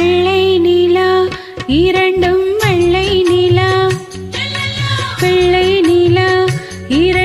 வெள்ளை நிலா இரண்டும் வெள்ளை நிலா. வெள்ளை நிலா இர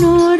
no